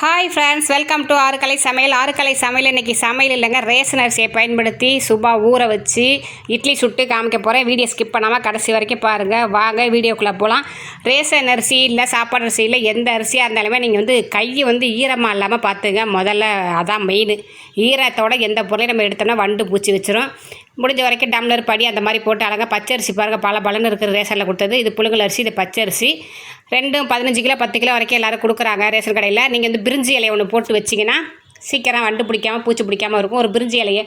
Hi friends welcome to Arukalai சமையல். ஆறுக்கலை சமையல் இன்றைக்கி சமையல் இல்லைங்க. ரேஷன் அரிசியை பயன்படுத்தி சுபா ஊற வச்சு இட்லி சுட்டு காமிக்க போகிறேன் வீடியோ ஸ்கிப் பண்ணாமல் கடைசி வரைக்கும் பாருங்கள் வாங்க வீடியோக்குள்ளே போகலாம் ரேஷன் அரிசி இல்லை சாப்பாடு அரிசி இல்லை எந்த அரிசியாக இருந்தாலுமே நீங்கள் வந்து கையை வந்து ஈரமாக இல்லாமல் பார்த்துங்க. முதல்ல அதான் மெயின் ஈரத்தோட எந்த பொருளையும் நம்ம எடுத்தோம்னா வண்டு பூச்சி வச்சிரும். முடிஞ்ச வரைக்கும் டம்ளர் படி அந்த மாதிரி போட்டு அழகாக பச்சரிசி பாருங்கள் பல பலன்னு இருக்கிற ரேஷனில் கொடுத்தது. இது புழுங்கல் அரிசி இது பச்சரிசி. ரெண்டும் பதினஞ்சு கிலோ பத்து கிலோ வரைக்கும் எல்லோரும் கொடுக்குறாங்க ரேஷன் கடையில். நீங்கள் வந்து பிரிஞ்சி இலையை ஒன்று போட்டு வச்சிங்கன்னா சீக்கிரம் வண்டு பிடிக்காமல் பூச்சி பிடிக்காமல் இருக்கும். ஒரு பிரிஞ்சி இலையை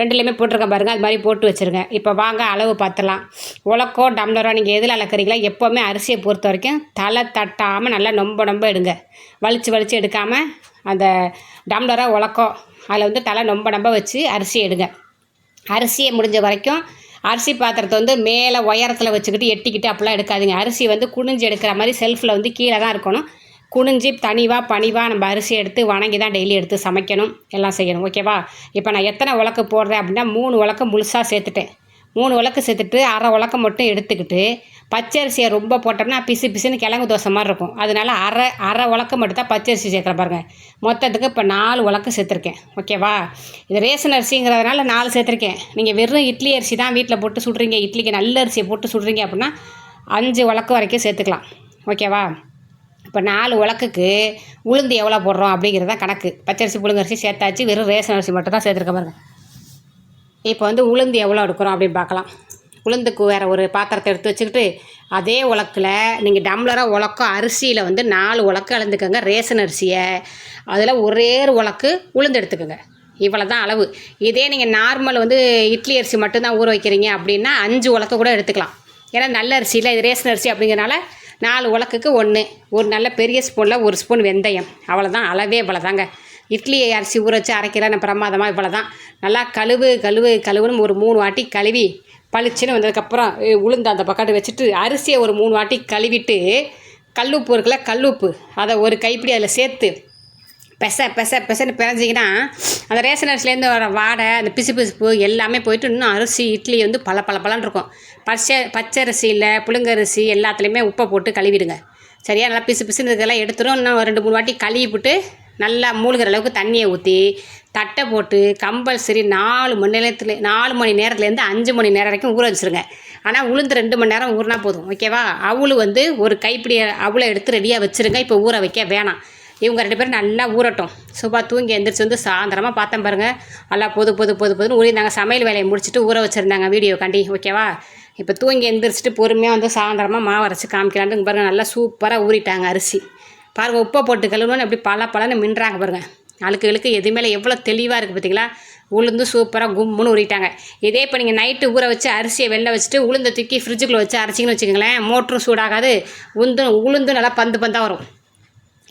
ரெண்டுலேயுமே போட்டிருக்கேன் பாருங்கள் அது மாதிரி போட்டு வச்சுருங்க. இப்போ வாங்க அளவு பார்த்துலாம் உலக்கோ டம்ளரோ நீங்கள் எதில் அளக்குறீங்களோ எப்போவுமே அரிசியை பொறுத்த வரைக்கும் தலை தட்டாமல் நல்லா நொம்ப நொம்ப எடுங்க. வலிச்சு வலிச்சு எடுக்காமல் அந்த டம்ளரோ உலக்கோ அதில் வந்து தலை நொம்ப நொம்ப வச்சு அரிசி எடுங்க. அரிசியை முடிஞ்ச வரைக்கும் அரிசி பாத்திரத்தை வந்து மேலே உயரத்தில் வச்சுக்கிட்டு எட்டிக்கிட்டு அப்படிலாம் எடுக்காதுங்க. அரிசி வந்து குனிஞ்சு எடுக்கிற மாதிரி செல்ஃபில் வந்து கீழே தான் இருக்கணும். குனிஞ்சு தனிவாக பணிவாக நம்ம அரிசி எடுத்து வணங்கி தான் டெய்லி எடுத்து சமைக்கணும். எல்லாம் செய்யணும். ஓகேவா இப்போ நான் எத்தனை உலக்கு போடுறேன் அப்படின்னா மூணு உலக்கு முழுசாக சேர்த்துட்டேன். மூணு உலக்கு சேர்த்துட்டு அரை உலக்கம் மட்டும் எடுத்துக்கிட்டு பச்சரிசியை ரொம்ப போட்டோம்னா பிசு பிசுன்னு கிழங்கு தோசை மாதிரி இருக்கும். அதனால அரை அரை உலக்கு மட்டும்தான் பச்சரிசி சேர்க்குற பாருங்க. மொத்தத்துக்கு இப்போ நாலு உலக்கு சேர்த்துருக்கேன். ஓகேவா இது ரேஷன் அரிசிங்கிறதுனால நாலு சேர்த்துருக்கேன். நீங்கள் வெறும் இட்லி அரிசி தான் வீட்டில் போட்டு சுடுறீங்க இட்லிக்கு நல்ல அரிசியை போட்டு சுடுறீங்க அப்படின்னா அஞ்சு உலக்கு வரைக்கும் சேர்த்துக்கலாம். ஓகேவா இப்போ நாலு உலக்குக்கு உளுந்து எவ்வளோ போடுறோம் அப்படிங்கிறது தான் கணக்கு. பச்சரிசி புழுங்கரிசி சேர்த்தாச்சு வெறும் ரேஷன் அரிசி மட்டும் தான் சேர்த்துருக்க பாருங்கள் இப்போ வந்து உளுந்து எவ்வளோ எடுக்கிறோம் அப்படின்னு பார்க்கலாம். உளுந்துக்கு வேறு ஒரு பாத்திரத்தை எடுத்து வச்சுக்கிட்டு அதே உலக்கில் நீங்கள் டம்ளராக உலக்கம் அரிசியில் வந்து நாலு உலக்கு அளந்துக்கோங்க ரேஷன் அரிசியை. அதில் ஒரே ஒரு உலக்கு உளுந்து எடுத்துக்கோங்க. இவ்வளோ தான் அளவு. இதே நீங்கள் நார்மல் வந்து இட்லி அரிசி மட்டும்தான் ஊற வைக்கிறீங்க அப்படின்னா அஞ்சு உலக்க கூட எடுத்துக்கலாம். ஏன்னா நல்ல அரிசியில் இது ரேஷன் அரிசி அப்படிங்கிறனால நாலு உலக்குக்கு ஒன்று ஒரு நல்ல பெரிய ஸ்பூனில் ஒரு ஸ்பூன் வெந்தயம். அவ்வளோதான் அளவே இவ்வளோ தாங்க இட்லி அரிசி ஊற வச்சு அரைக்கிறேன் பிரமாதமாக இவ்வளோ தான் நல்லா கழுவு கழுவு கழுவுன்னு ஒரு மூணு வாட்டி கழுவி பளிச்சுன்னு வந்ததுக்கப்புறம் உளுந்து அந்த பக்கத்து வச்சுட்டு அரிசியை ஒரு மூணு வாட்டி கழுவிட்டு கல்லுப்பு இருக்குல்ல கல்லுப்பு அதை ஒரு கைப்பிடி அதில் சேர்த்து பெச பெச பெசன்னு பிறஞ்சிங்கன்னா அந்த ரேஷன் அரிசிலேருந்து வர வாடை அந்த பிசு பிசுப்பு எல்லாமே போயிட்டு இன்னும் அரிசி இட்லி வந்து பல பல பலன்னு இருக்கும். பச்சை பச்சரிசியில் புழுங்கரிசி எல்லாத்துலேயுமே உப்பை போட்டு கழுவிடுங்க. சரியா? நல்லா பிசு பிசுன்னு இதெல்லாம் எடுத்துடும் இன்னும் ரெண்டு மூணு வாட்டி கழுவி போட்டு நல்லா மூழ்கிற அளவுக்கு தண்ணியை ஊற்றி தட்டை போட்டு கம்பல்சரி நாலு மணி நேரத்தில் நாலு மணி நேரத்துலேருந்து அஞ்சு மணி நேரம் வரைக்கும் ஊற வச்சுருங்க. ஆனால் உளுந்து ரெண்டு மணி நேரம் ஊறினா போதும் ஓகேவா அவளு வந்து ஒரு கைப்பிடி அவளை எடுத்து ரெடியாக வச்சுருங்க இப்போ ஊற வைக்க வேணாம். இவங்க ரெண்டு பேரும் நல்லா ஊறட்டும். சுபா தூங்கி எந்திரிச்சு வந்து சாயந்தரமாக பார்த்தேன் பாருங்கள் நல்லா பொது பொது பொது பொதுன்னு ஊறிந்தாங்க சமையல் வேலையை முடிச்சுட்டு ஊற வச்சுருந்தாங்க வீடியோ காண்டி ஓகேவா இப்போ தூங்கி எந்திரிச்சிட்டு பொறுமையாக வந்து சாயந்தரமாக மாவரைச்சி காமிக்கலான்னு பாருங்கள் நல்லா சூப்பராக ஊறிட்டாங்க அரிசி. பாருங்கள் உப்பை போட்டு கழுவுன்னு எப்படி பல பலன்னு மின்றாங்க பாருங்கள் அழுக்கு இழுக்கு எதுவுமே எவ்வளோ தெளிவாக இருக்குது பார்த்தீங்களா உளுந்து சூப்பராக கும்முன்னு உரிட்டாங்க இதே இப்போ நீங்கள் நைட்டு ஊற வச்சு அரிசியை வெளில வச்சுட்டு உளுந்தை தூக்கி ஃப்ரிட்ஜுக்குள்ளே வச்சு அரைச்சிங்கன்னு வச்சுக்கோங்களேன் மோட்டரும் சூடாகாது. உளுந்து உளுந்து நல்லா பந்து பந்தாக வரும்.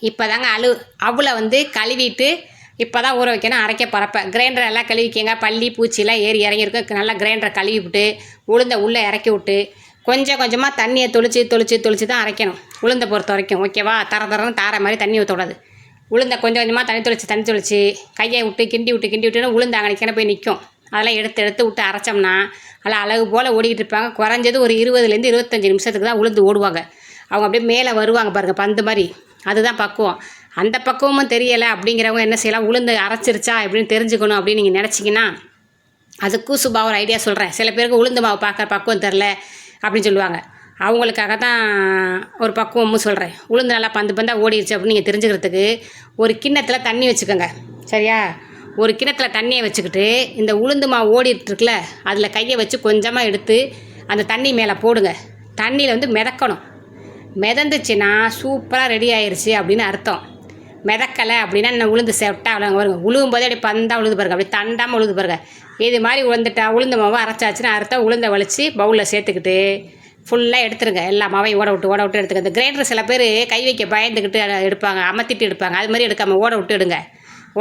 இப்போ தாங்க அழு அவளை வந்து கழுவிட்டு இப்போ தான் ஊற வைக்கணும். அரைக்க பறப்பேன் கிரைண்டர் எல்லாம் கழுவிக்கங்க. பள்ளி பூச்சிலாம் ஏறி இறங்கியிருக்கும். நல்லா கிரைண்டரை கழுவி விட்டு உளுந்தை உள்ளே இறக்கி விட்டு கொஞ்சம் கொஞ்சமாக தண்ணியை தொளிச்சு தொளிச்சு தொளிச்சு தான் அரைக்கணும். உளுந்தை பொறுத்த வரைக்கும் ஓகேவா? தர தரன்னு தார மாதிரி தண்ணி ஊற்றக்கூடாது உளுந்தை கொஞ்சம் கொஞ்சமாக தண்ணி தொளிச்சு தண்ணி தொளிச்சு கையை விட்டு கிண்டி விட்டு கிண்டி விட்டுன்னு உளுந்து அங்கனைக்கான போய் நிற்கும் அதெல்லாம் எடுத்து எடுத்து விட்டு அரைச்சோம்னா அதெல்லாம் அழகு போல் ஓடிக்கிட்டு இருப்பாங்க. குறைஞ்சது ஒரு இருபதுலேருந்து இருபத்தஞ்சி நிமிஷத்துக்கு தான் உளுந்து ஓடுவாங்க. அவங்க அப்படியே மேலே வருவாங்க பாருங்கள் பந்து மாதிரி. அதுதான் பக்குவம். அந்த பக்குவமும் தெரியலை அப்படிங்கிறவங்க என்ன செய்யலாம்? உளுந்து அரைச்சிருச்சா எப்படின்னு தெரிஞ்சுக்கணும் அப்படின்னு நீங்கள் நினச்சிங்கன்னா அதுக்கும் சுபா ஒரு ஐடியா சொல்கிறேன் சில பேருக்கு உளுந்து மாவு பார்க்குற பக்குவம் தெரில அப்படின்னு சொல்லுவாங்க. அவங்களுக்காக தான் ஒரு பக்குவமும் சொல்கிறேன் உளுந்து நல்லா பந்து பந்தாக ஓடிடுச்சு அப்படின்னு நீங்கள் தெரிஞ்சுக்கிறதுக்கு ஒரு கிண்ணத்தில் தண்ணி வச்சுக்கோங்க. சரியா? ஒரு கிணத்தில் தண்ணியை வச்சுக்கிட்டு இந்த உளுந்து மாவு ஓடிட்டுருக்குல அதில் கையை வச்சு கொஞ்சமாக எடுத்து அந்த தண்ணி மேலே போடுங்க. தண்ணியில் வந்து மிதக்கணும். மிதந்துச்சுன்னா சூப்பராக ரெடி ஆயிடுச்சு அப்படின்னு அர்த்தம். மிதக்கலை அப்படின்னா என்ன உளுந்து செப்டா அவ்வளோ வருங்க உழுவும் போதே அப்படி பந்தா உழுது பாருங்க. அப்படி தண்டாமல் உழுது பாருங்க. இது மாதிரி உளுந்துட்டா உளுந்து மாவு அரைச்சாச்சுன்னா அறுத்தா உளுந்த வலிச்சு பவுலில் சேர்த்துக்கிட்டு ஃபுல்லாக எடுத்துருங்க. எல்லா மாவையும் ஓட விட்டு ஓட விட்டு எடுத்துக்க. இந்த கிரைண்டர் சில பேர் கை வைக்க பயந்துக்கிட்டு எடுப்பாங்க. அமர்த்திட்டு எடுப்பாங்க. அது மாதிரி எடுக்காமல் ஓட விட்டு எடுங்க.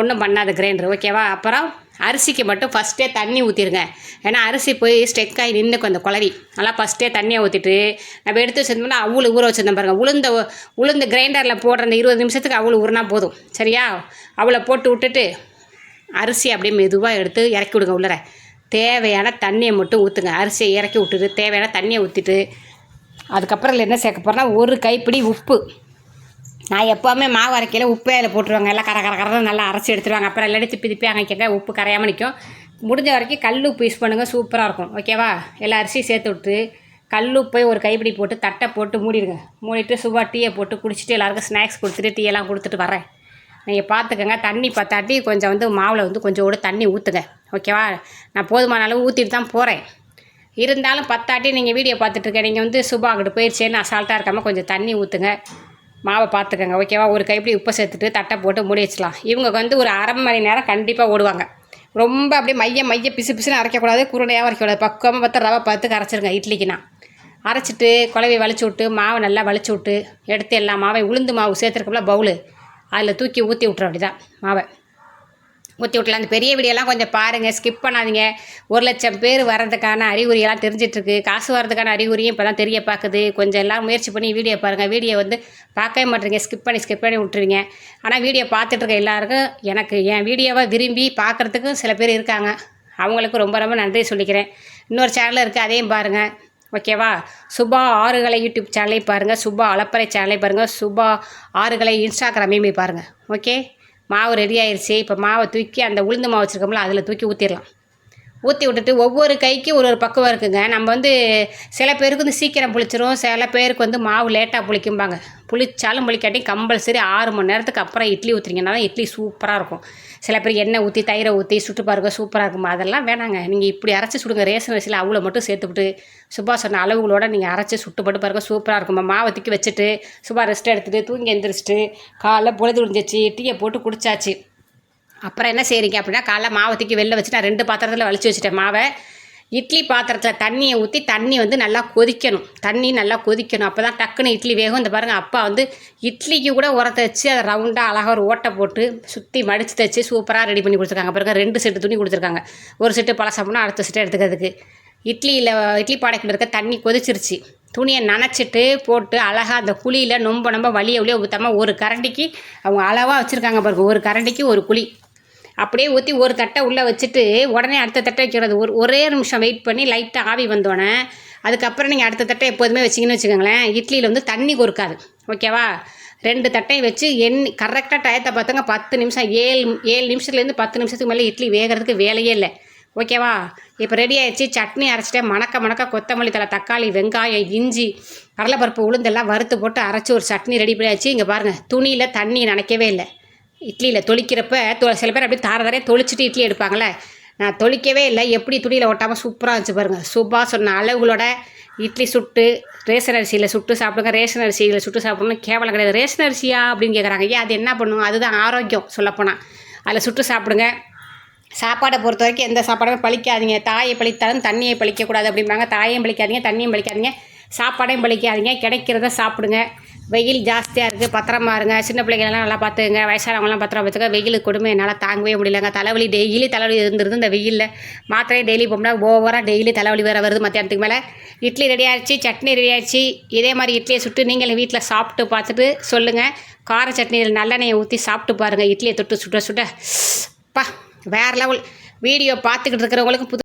ஒன்றும் பண்ணாத கிரைண்டர் ஓகேவா அப்புறம் அரிசிக்கு மட்டும் ஃபஸ்ட்டே தண்ணி ஊற்றிருங்க ஏன்னா அரிசி போய் ஸ்டெக் ஆகி நின்றுக்கும் அந்த குழவி. நல்லா ஃபஸ்ட்டே தண்ணியை ஊற்றிட்டு நம்ம எடுத்து வச்சிருந்தோம்னா அவ்வளோ ஊற வச்சுருந்தோம் பாருங்கள் உளுந்த உளுந்து கிரைண்டரில் போடுற அந்த இருபது நிமிஷத்துக்கு அவ்வளோ ஊறினா போதும். சரியா? அவளை போட்டு விட்டுட்டு அரிசி அப்படியே மெதுவாக எடுத்து இறக்கி விடுங்க உள்ளர. தேவையான தண்ணியை மட்டும் ஊற்றுங்க அரிசியை இறக்கி விட்டுட்டு தேவையான தண்ணியை ஊற்றிட்டு அதுக்கப்புறம் என்ன சேர்க்க போகிறேன்னா ஒரு கைப்பிடி உப்பு. நான் எப்போவுமே மாவு அரைக்கையில் உப்பே அதில் போட்டுருவாங்க. எல்லாம் கர கர கரை நல்லா அரைச்சி எடுத்துருவாங்க. அப்புறம் இல்லாட்டி பிதிப்பி அங்கே அரைக்கங்க உப்பு கரையாமல் நிற்கும் முடிஞ்ச வரைக்கும் கல் உப்பு யூஸ் பண்ணுங்கள் சூப்பராக இருக்கும். ஓகேவா எல்லா அரிசியும் சேர்த்து விட்டு கல் உப்பை ஒரு கைப்பிடி போட்டு தட்டை போட்டு மூடிடுங்க. மூடிட்டு சுபா டீயை போட்டு குடிச்சிட்டு எல்லாருக்கும் ஸ்நாக்ஸ் கொடுத்துட்டு டீயெல்லாம் கொடுத்துட்டு வரேன். நீங்கள் பார்த்துக்கங்க தண்ணி பத்தாட்டி கொஞ்சம் வந்து மாவில் வந்து கொஞ்சோடு தண்ணி ஊற்றுங்க ஓகேவா நான் போதுமான அளவு ஊற்றிட்டு தான் போகிறேன் இருந்தாலும் பத்தாட்டி நீங்கள் வீடியோ பார்த்துட்ருக்க நீங்கள் வந்து சுபா அங்கிட்டு போயிடுச்சேன்னு அசால்ட்டாக இருக்காமல் கொஞ்சம் தண்ணி ஊற்றுங்க மாவை பார்த்துக்கோங்க ஓகேவா ஒரு கைப்பிடி உப்பை சேர்த்துட்டு தட்டை போட்டு மூடி வச்சலாம் இவங்க வந்து ஒரு அரை மணி நேரம் கண்டிப்பாக ஓடுவாங்க. ரொம்ப அப்படியே மைய மைய பிசு பிசுன்னு அரைக்கக்கூடாது குருடையாக அரைக்கக்கூடாது. பக்குவமாக பார்த்து ரவை பார்த்து கரைச்சிருங்க இட்லிக்குனா அரைச்சிட்டு குழவி வலிச்சு விட்டு மாவை நல்லா வலிச்சு விட்டு எடுத்து எல்லா மாவை உளுந்து மாவு சேர்த்துருக்கோம்ல பவுலு அதில் தூக்கி ஊற்றி விட்ற அப்படிதான் மாவை. ஊற்றி விட்டலாம் அந்த பெரிய வீடியோலாம் கொஞ்சம் பாருங்கள் ஸ்கிப் பண்ணாதீங்க. ஒரு லட்சம் பேர் வர்றதுக்கான அறிகுறியெல்லாம் தெரிஞ்சிட்ருக்கு. காசு வர்றதுக்கான அறிகுறியும் இப்போ தான் தெரிய பார்க்குது கொஞ்சம் எல்லாம் முயற்சி பண்ணி வீடியோ பாருங்கள் வீடியோ வந்து பார்க்கவே மாட்டேறீங்க. ஸ்கிப் பண்ணி ஸ்கிப் பண்ணி விட்டுருவீங்க. ஆனால் வீடியோ பார்த்துட்ருக்க எல்லாருக்கும் எனக்கு என் வீடியோவை விரும்பி பார்க்குறதுக்கும் சில பேர் இருக்காங்க. அவங்களுக்கு ரொம்ப ரொம்ப நன்றி சொல்லிக்கிறேன். இன்னொரு சேனல் இருக்குது அதையும் பாருங்கள் ஓகேவா சுபா ஆறுகளை யூடியூப் சேனலையும் பாருங்கள் சுபா அலப்பறை சேனலையும் பாருங்கள் சுபா ஆறுகளை இன்ஸ்டாகிராமையும் போய் பாருங்கள் ஓகே மாவு ரெடி ஆயிடுச்சு இப்போ மாவை தூக்கி அந்த உளுந்து மாவு வச்சுருக்கோம்ல அதில் தூக்கி ஊற்றிடலாம் ஊற்றி விட்டுட்டு ஒவ்வொரு கைக்கு ஒரு ஒரு பக்குவம் இருக்குங்க. நம்ம வந்து சில பேருக்கு வந்து சீக்கிரம் புளிச்சிரும். சில பேருக்கு வந்து மாவு லேட்டாக புளிக்கும்பாங்க. புளிச்சாலும் புளிக்காட்டி கம்பல்சரி ஆறு மணி நேரத்துக்கு அப்புறம் இட்லி ஊற்றுறீங்கன்னா தான் இட்லி சூப்பராக இருக்கும். சில பேர் எண்ணெய் ஊற்றி தயிரை ஊற்றி சுட்டு பாருங்க சூப்பராக இருக்கும் அதெல்லாம் வேணாங்க. நீங்கள் இப்படி அரைச்சி சுடுங்க. ரேஷன் அரிசியில் அவ்வளோ மட்டும் சேர்த்துவிட்டு சுபா சொன்ன அளவுகளோட நீங்கள் அரைச்சி சுட்டு போட்டு பாருங்க சூப்பராக இருக்கும். மாவை தூக்கி வச்சுட்டு சுபா ரெஸ்ட் எடுத்துகிட்டு தூங்கி எந்திரிச்சிட்டு காலைல பொழுது விழுந்துச்சு டீயை போட்டு குடிச்சாச்சு. அப்புறம் என்ன செய்கிறீங்க அப்படின்னா காலைல மாவை தூக்கி வெளில வச்சு நான் ரெண்டு பாத்திரத்தில் வலிச்சு வச்சுட்டேன். மாவை இட்லி பாத்திரத்தில் தண்ணியை ஊற்றி தண்ணி வந்து நல்லா கொதிக்கணும். தண்ணி நல்லா கொதிக்கணும். அப்போ தான் டக்குன்னு இட்லி வேகும். இந்த பாருங்கள் அப்பா வந்து இட்லிக்கு கூட உரத்த வச்சு அதை ரவுண்டாக அழகாக ஒரு ஓட்டை போட்டு சுற்றி மடித்து தச்சு சூப்பராக ரெடி பண்ணி கொடுத்துருக்காங்க. பிறகு ரெண்டு செட்டு துணி கொடுத்துருக்காங்க. ஒரு செட்டு பழசம்னா அடுத்த செட்டு எடுத்துக்கிறதுக்கு. இட்லியில் இட்லி பாடைக்குள்ள இருக்க தண்ணி கொதிச்சிருச்சு. துணியை நனைச்சிட்டு போட்டு அழகாக அந்த குழியில் நொம்ப நொம்ப வலிய வழியை ஊற்றாமல் ஒரு கரண்டிக்கு அவங்க அளவாக வச்சுருக்காங்க பாருங்கள் ஒரு கரண்டிக்கு ஒரு குழி. அப்படியே ஊற்றி ஒரு தட்டை உள்ளே வச்சுட்டு உடனே அடுத்த தட்டை வைக்கிறது ஒரு ஒரே நிமிஷம் வெயிட் பண்ணி லைட்டாக ஆவி வந்தோடனே அதுக்கப்புறம் நீங்கள் அடுத்த தட்டை எப்போதுமே வச்சிங்கன்னு வச்சுக்கோங்களேன் இட்லியில் வந்து தண்ணி கொறுக்காது. ஓகேவா ரெண்டு தட்டையும் வச்சு எண்ணி கரெக்டாக டயத்தை பார்த்துங்க பத்து நிமிஷம் ஏழு ஏழு நிமிஷத்துலேருந்து பத்து நிமிஷத்துக்கு மேலே இட்லி வேகிறதுக்கு வேலையே இல்லை. ஓகேவா இப்போ ரெடி ஆயிடுச்சு சட்னி அரைச்சிட்டேன் மணக்க மணக்க கொத்தமல்லி தலை தக்காளி வெங்காயம் இஞ்சி கடலைப்பருப்பு உளுந்தெல்லாம் வறுத்து போட்டு அரைச்சி ஒரு சட்னி ரெடி பண்ணியாச்சு. இங்கே பாருங்கள் துணியில் தண்ணி நினைக்கவே இல்லை. இட்லியில் தொளிக்கிறப்ப தொ சில பேர் அப்படியே தார தாரையாக தொளிச்சிட்டு இட்லி எடுப்பாங்களே நான் தொளிக்கவே இல்லை. எப்படி துணியில் ஒட்டாமல் சூப்பராக இருந்துச்சு பாருங்கள் சூப்பராக சொன்ன அளவுகளோட இட்லி சுட்டு ரேஷன் அரிசியில் சுட்டு சாப்பிடுங்க. ரேஷன் அரிசியில் சுட்டு சாப்பிடணும் கேவலம் கிடையாது. ரேஷன் அரிசியா அப்படின்னு கேட்குறாங்க ஏன் அது என்ன பண்ணுவோம் அதுதான் ஆரோக்கியம் சொல்லப்போனால் அதில் சுட்டு சாப்பிடுங்க. சாப்பாடை பொறுத்த வரைக்கும் எந்த சாப்பாடுமே பழிக்காதீங்க. தாயை பழித்தாலும் தண்ணியை பழிக்கக்கூடாது அப்படிம்பாங்க. தாயையும் பழிக்காதீங்க தண்ணியும் பழிக்காதீங்க. சாப்பாடையும் பழிக்காதீங்க. கிடைக்கிறத சாப்பிடுங்க. வெயில் ஜாஸ்தியாக இருக்குது பத்திரமா இருங்க. சின்ன பிள்ளைங்களெல்லாம் நல்லா பார்த்துங்க வயசானவங்களாம் பத்திரம் பார்த்துக்க வெயில் கொடுமை என்னால் தாங்கவே முடியலங்க. தலைவலி டெய்லி தலைவலி இருந்துருந்து இந்த வெயிலில். மாத்திரையை டெய்லி போம்னா ஓவராக டெய்லி தலைவலி வேறு வருது மத்தியானத்துக்கு மேலே. இட்லி ரெடி ஆயிடுச்சு சட்னி ரெடி ஆயிடுச்சு இதே மாதிரி இட்லியை சுட்டு நீங்களும் வீட்டில் சாப்பிட்டு பார்த்துட்டு சொல்லுங்கள் கார சட்னியில் நல்லெண்ணெயை ஊற்றி சாப்பிட்டு பாருங்கள் இட்லியை தொட்டு சுட சுட. பா வேறு லெவல் வீடியோ பார்த்துக்கிட்டு இருக்கிறவங்களுக்கு புது